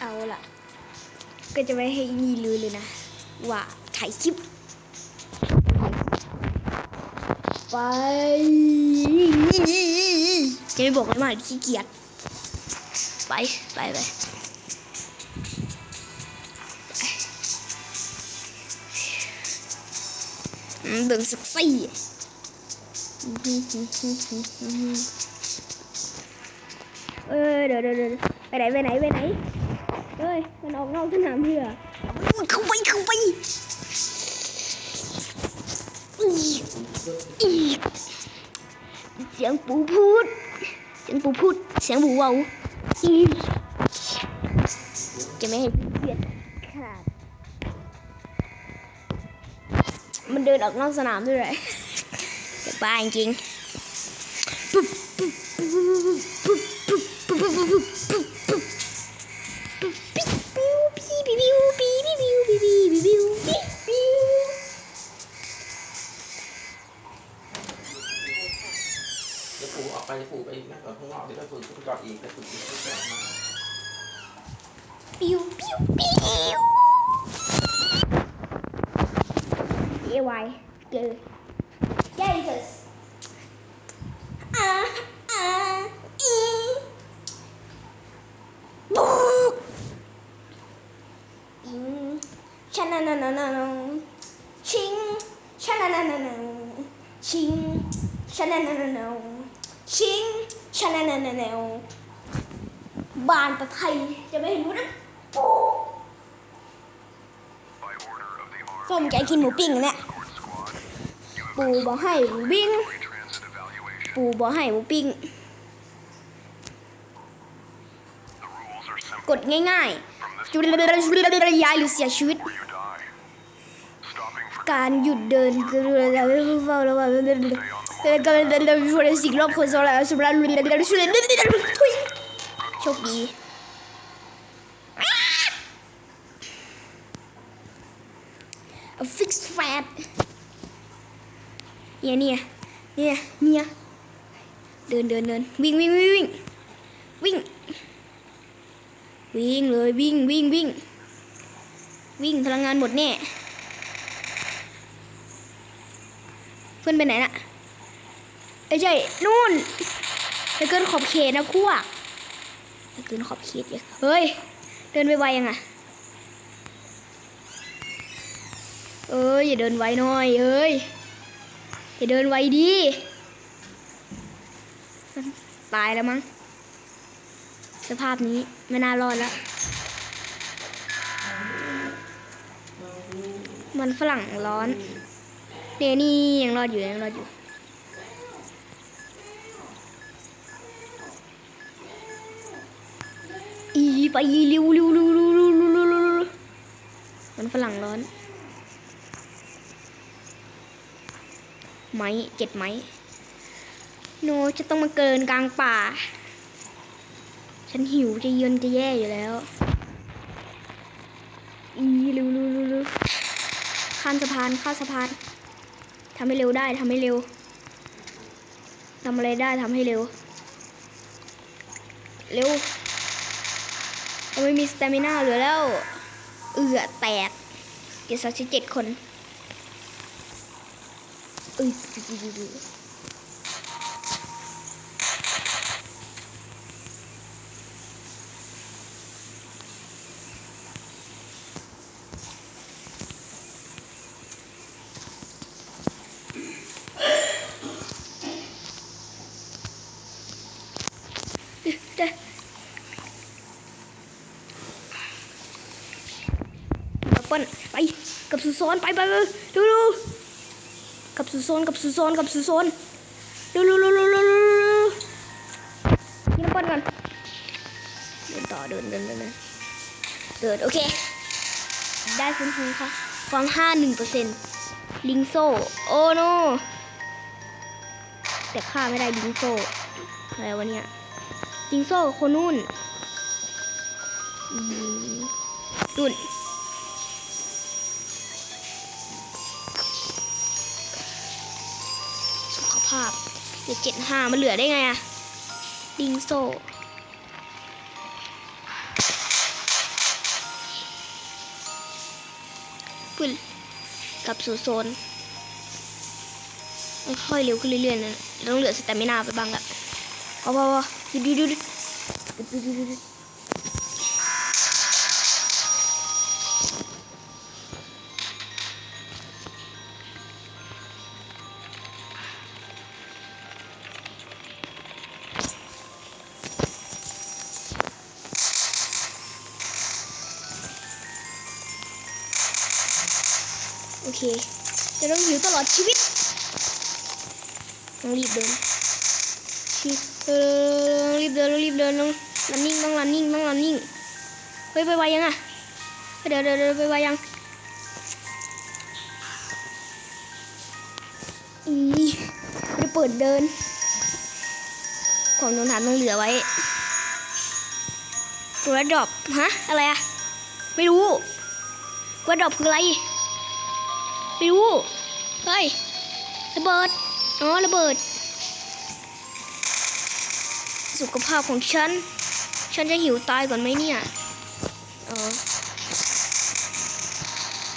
เอาล่ะ ก็จะไม่ให้นี่รู้เลยนะ ว่าถ่ายคลิป ไป จะไม่บอกเลยว่าขี้เกียจไป ไปไปเบิ่งสักสี่เออเดี๋ยวเดี๋ยวเดี๋ยวไปไหนไปไหนไปไหน เข้าสนามเรือเข้าไปเข้าไปอีกอีเสียงปูพูด เสียงปูพูด เสียงปูเว้าอีกจะไม่ให้เพียดขาดมันเดินออกนอกสนามด้วยเลยจะบ้าจริงปุ๊บปุ๊บปุ๊บปุ๊บปุ๊บปุ๊บ Piu. Piu, piu, piu. Eu ai. Que é isso? Ah, ah, e. Bum. Im. Chanananananam. Ching. Chananananam. Ching. Chananananam. Ching. ชนะแนวแนวบานตะไทยจะไม่เห็นรู้นะส้มแกกินหมูปิ้งเนี่ยปูบอกให้หมูปิ้งปูบอกให้หมูปิ้งกดง่ายๆจุดระยายหรือเสียชีวิต การหยุดเดินคือเราเฝ้าระวัง การเดินเดินช่วยสิ่งรอบคนสำหรับสำหรับช่วยโชคดี A fixed fat เนี่ยเนี่ยเนี่ยเนี่ยเดินเดินเดินวิ่งวิ่งวิ่งวิ่งวิ่งวิ่งเลยวิ่งวิ่งวิ่งวิ่งพลังงานหมดแน่เพื่อนไปไหนน่ะ เอ้ใช่นู่นจะเกินขอบเขตนะพวกจะเกินขอบเขตเยอะเฮ้ย เดินไปไวยังอะเอ้ยอย่าเดินไวหน่อยเอ้ยอย่าเดินไวดีตายแล้วมั้งสภาพนี้ไม่น่ารอดแล้ว มันฝรั่งร้อนเนี่ยนี่ยังรอดอยู่ยังรอดอยู่ ไปเร็วเร็วเร็วเร็วเร็วเร็วเร็วมันฝรั่งร้อน ไม้เจ็ดไม้โนจะต้องมาเกินกลางป่า ฉันหิวจะเยืนจะแย่อยู่แล้ว อีเร็วเร็วเร็วเร็วข้ามสะพานข้ามสะพานทำให้เร็วได้ทำให้เร็วทำอะไรได้ทำให้เร็ว เร็ว เราไม่มีสเตมิน่าเหลือแล้ว เอือแตกเจ็ดสักเจ็ดคนเอ้ยดูดูดูดูเด้อมาเปิ้ลไป กับสุซนไปไปดูดูกับสู่โซนกับสู่โซนกับสู่โซนเร็วเร็วเร็วเร็วเร็วเร็วเร็วยิงน้ำบอลก่อนเดินต่อเดินเดินเดินเดินเดินโอเค ได้ฟื้นฟูค่ะความห้าหนึ่งเปอร์เซ็นต์ลิงโซโอ้โนแต่ฆ่าไม่ได้ลิงโซอะไรวะเนี่ยลิงโซคนนู่นนู่น ภาพเหลือเจ็ดห้ามันเหลือได้ไงอะดิงโซปึ้นกับสู่โซนค่อยเร็วขึ้นเรื่อยๆนะต้องเหลือสแตมินาไปบ้างละเอาพอพอดูดูดูดูดูดู อดชีวิตต้องรีบเดินชีเออรีบเดินรีบเดินต้องรันนิ่งต้องรันนิ่งต้องรันนิ่งเฮ้ยไปไวยังอะเฮ้ยเดี๋ยวเดี๋ยวเดี๋ยวไปไวยังอีไม่ได้เปิดเดินความต้องถามต้องเหลือไว้กระดอบฮะอะไรอะไม่รู้กระดอบคืออะไรไม่รู้ เฮ้ยระเบิดอ๋อระเบิด สุขภาพของฉัน ฉันจะหิวตายก่อนไหมเนี่ยเออ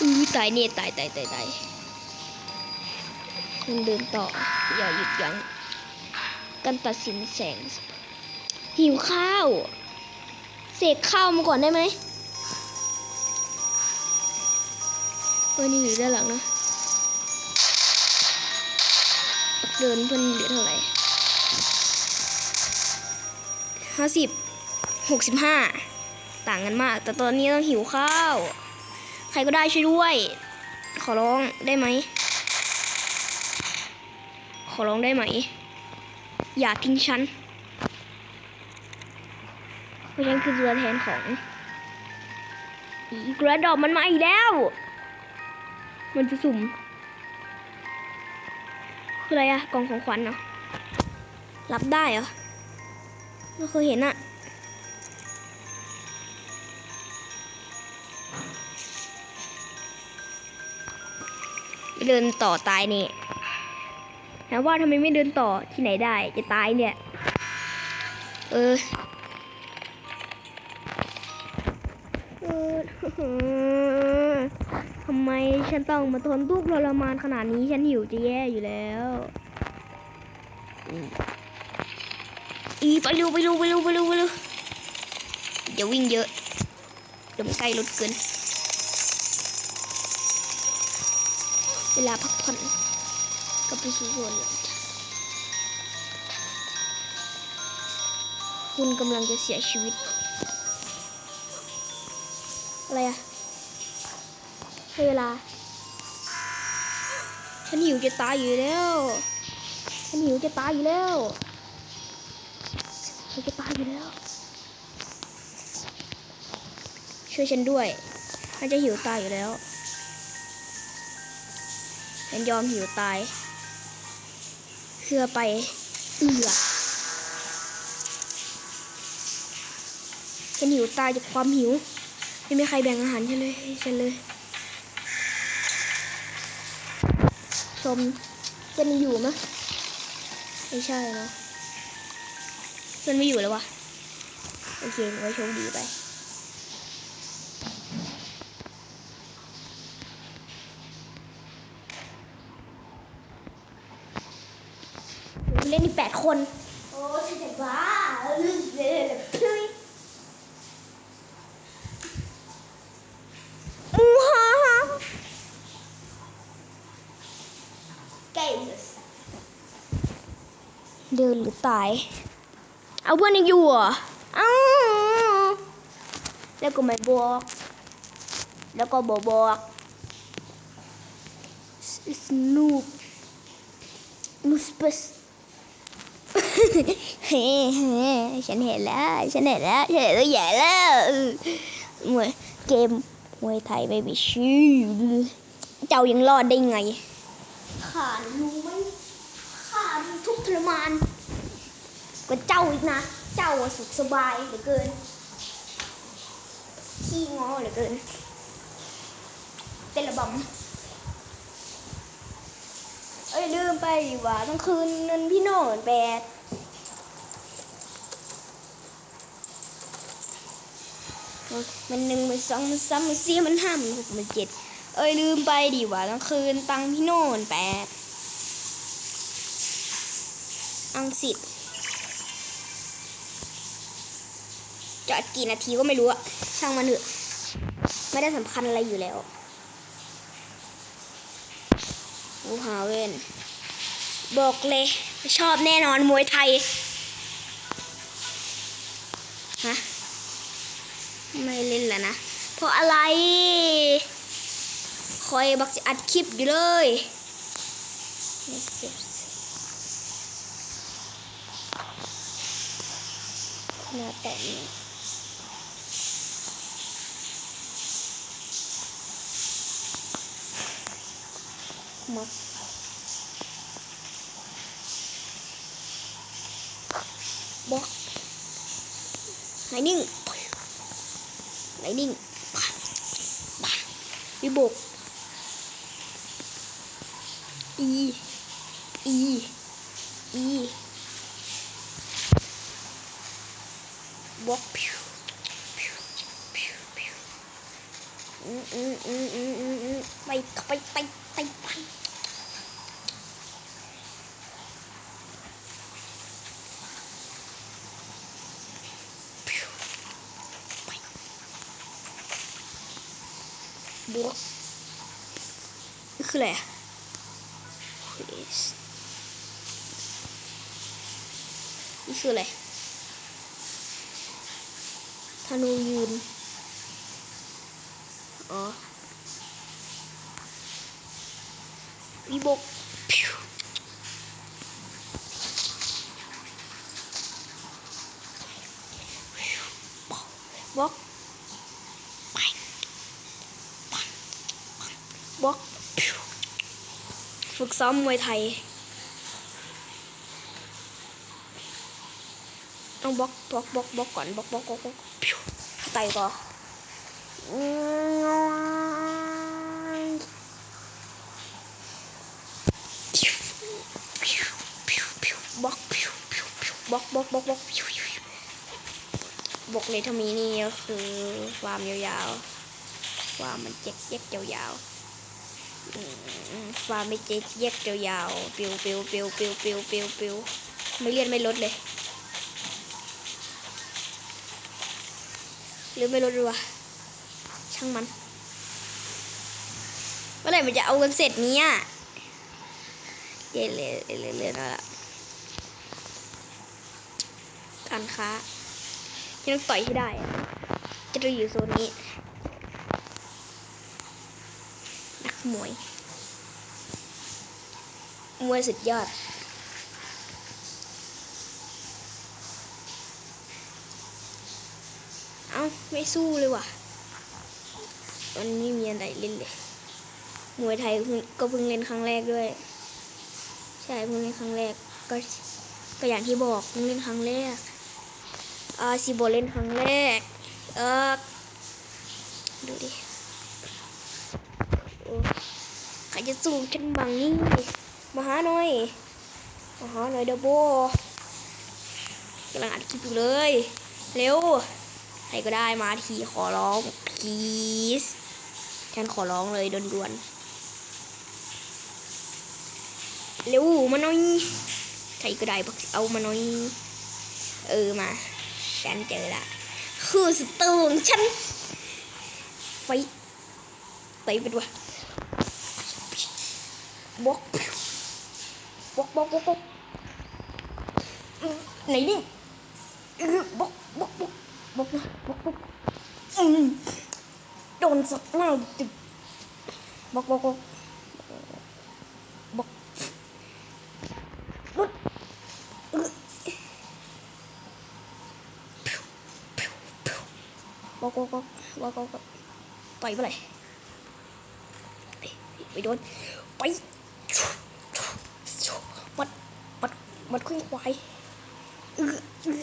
อือตายเนี่ยตายตายตายตายยังเดินต่อ อย่าหยุดยั้งการตัดสินแสง หิวข้าว เสกข้าวมาก่อนได้ไหมเออนี่อยู่ด้านหลังนะ เดินเพิ่นเหลือเท่าไหร่ห้าสิบหกสิบห้าต่างกันมาก แต่ตอนนี้ต้องหิวข้าว ใครก็ได้ช่วยด้วย ขอร้องได้ไหม ขอร้องได้ไหม อย่าทิ้งฉันเพราะฉันคือตัวแทนของอีกระดอกมันมาอีกแล้ว มันจะสุ่ม คืออะไรอะกล่องของขวัญเหรอรับได้เหรอไม่เคยเห็นอะเดินต่อตายนี่ถามว่าทำไมไม่เดินต่อที่ไหนได้ จะตายเนี่ย เออเออ ทำไมฉันต้องมาทนทุกข์ทรมานขนาดนี้ฉันหิวจะแย่อยู่แล้วอีไปเร็วไปเร็วไปเร็วไปเร็วไปเร็วอย่าวิ่งเยอะเดี๋ยวมันใกล้รถเกิน เวลาพักผ่อนก็ไปสู่ส่วนคุณกำลังจะเสียชีวิต อะไรอะ ให้เวลา ฉันหิวจะตายอยู่แล้ว ฉันหิวจะตายอยู่แล้วฉันจะตายอยู่แล้ว ช่วยฉันด้วยฉันจะหิวตายอยู่แล้ว ฉันยอมหิวตายเพื่อไปเอือฉันหิวตายจากความหิว ไม่มีใครแบ่งอาหารฉันเลยฉันเลย ชมเพื่อยังอยู่มะไม่ใช่เนาะเพื่อนไม่อยู่แล้ววะโอเคไว้โชคดีไปเล่นนี่แปดคน โอ้ฉันจะบ้าลืมเลยเลยมูฮ่าฮ่า Gamers เดิ นหรือตาย เอาเพื่อนยังอยู่เหรออ้าแล้วก็ไม่บอก แล้วก็บอกบอกสนูปนูสเปสเฮ้เฮ้ฉันเห็นแล้ว ฉันเห็นแล้ว ฉันเห็นแล้วใหญ่แล้วเออมวยเกมมวยไทยไม่มีชื่อ เจ้ายังรอดได้ไงข้ารู้ไหมขามันทุกทรมาน กว่าเจ้าอีกนะ เจ้าสุขสบายเหลือเกิน ขี้งอเหลือเกินเต้นระบำเอ้ยลืมไปว่าต้องคืนเงินพี่โน่นแปดมันหนึ่งมันสองมันสามมันสี่มันห้ามันหกมันเจ็ดเอ้ยลืมไปดิว่าต้องคืนตังพี่โน่นแปดอังสิต จะกี่นาทีก็ไม่รู้อะช่างมันเถอะไม่ได้สำคัญอะไรอยู่แล้วโอ้หาเวนบอกเลยชอบแน่นอนมวยไทยฮะไม่เล่นแล้วนะ เพราะอะไร คอยบักจะอัดคลิปอยู่เลยหน้าแต่นี้ มาบล็อกไลนิ่งไลนิ่งวิบกอีอีบล็อกพิวพิวพิวพิวอืมอืมอืมอืมอืมอืม ไปไปไปไปไปพิวกคืออะไรอะ Please นี่คืออะไรธนูยืน อ๋อวิบกพิวบล็อกไปบล็อกพิวฝึกซ้อมมวยไทย ต้องบล็อกบล็อกบล็อกบล็อกก่อนบล็อกบล็อกบล็อกบล็อกพิวไต่ก่อนพิวพิวพิวพิวบล็อกพิวพิวพิว บล็อกบล็อกบล็อกบล็อกเลยถ้ามีนี่ก็คือฟามยาวๆฟามมันเจ๊กเจ๊กยาวๆอืมฟามไม่เจ๊กเจ๊กยาวๆปิวปิวปิวปิวปิวปิวปิวไม่เลี่ยนไม่ลดเลย หรือไม่ลดดีวะช่างมันเมื่อไหร่มันจะเอากันเสร็จเนี้ยเย่เลยเลยเลยเลยน่ะ การค้าที่ต้องต่อยให้ได้อะจะต้อยู่โซนนี้ นักมวย มวยสุดยอดเอ้าไม่สู้เลยว่ะวันนี้มีอะไรเล่นเลย มวยไทยก็เพิ่งเล่นครั้งแรกด้วย ใช่เพิ่งเล่นครั้งแรก ก็ก็อย่างที่บอกเพิ่งเล่นครั้งแรก อาซิโบเล่นครั้งแรก เออดูดิโอ้ใครจะสู้ฉันบังนี่ มาหาหน่อยมาหาหน่อยเดยวโบกำลังอัดคลิปอยู่เลย เร็ว ใครก็ได้มาทีขอร้อง please ฉันขอร้องเลยด่วนๆ เร็วมาหน่อย ใครก็ได้บอกเอามาหน่อย เออมา ฉันเจอละคือสตูของฉัน ไป ไปไปดูบล็อกบล็อกบล็อกบล็อกบอกไหนนี่บล็อกบล็อกบล็อกบกนะบกบกอืมโดนสับหน้าตึกบอกบกบกบกรุดอึบ กบกบกบกกต่อยไปเลยไปโดนไปมัดมัดมัดคุยควายเออเออ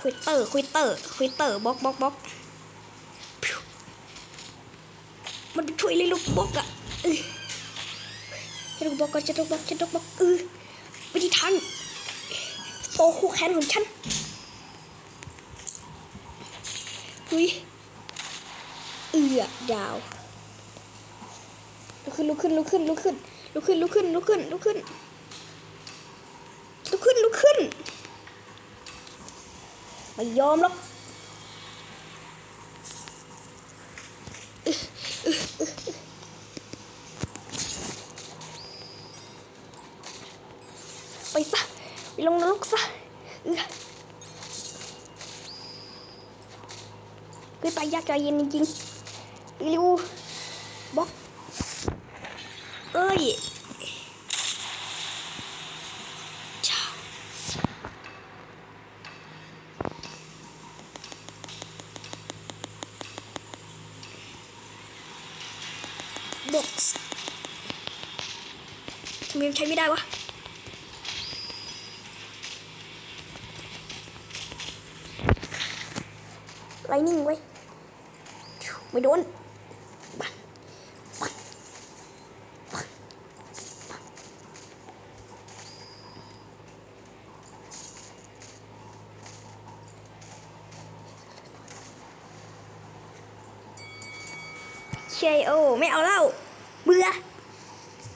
ควิตเตอร์ควิตเตอร์ควิตเตอร์บล็อกบล็อกบล็อกมันไปช่วยเลยลูกบล็อกอะเออจะลูกบล็อกก็จะลูกบล็อกจะลูกบล็อกเออวิธีทันโตคู่แขนของฉัน หุยเอือดาวลุกขึ้นลุกขึ้นลุกขึ้นลุกขึ้นลุกขึ้นลุกขึ้นลุกขึ้นลุกขึ้นลุกขึ้นลุกขึ้นไม่ยอมหรอกไปซะไปลงนรกซะ เอื้อเฮ้ยไปยากใจเย็นจริงๆร็วบล็อกเอ้ยชาบ็อกทำไมมันใช้ไม่ได้วะไลนิ่งไว้ ไม่โดนเชยโอไม่เอาละ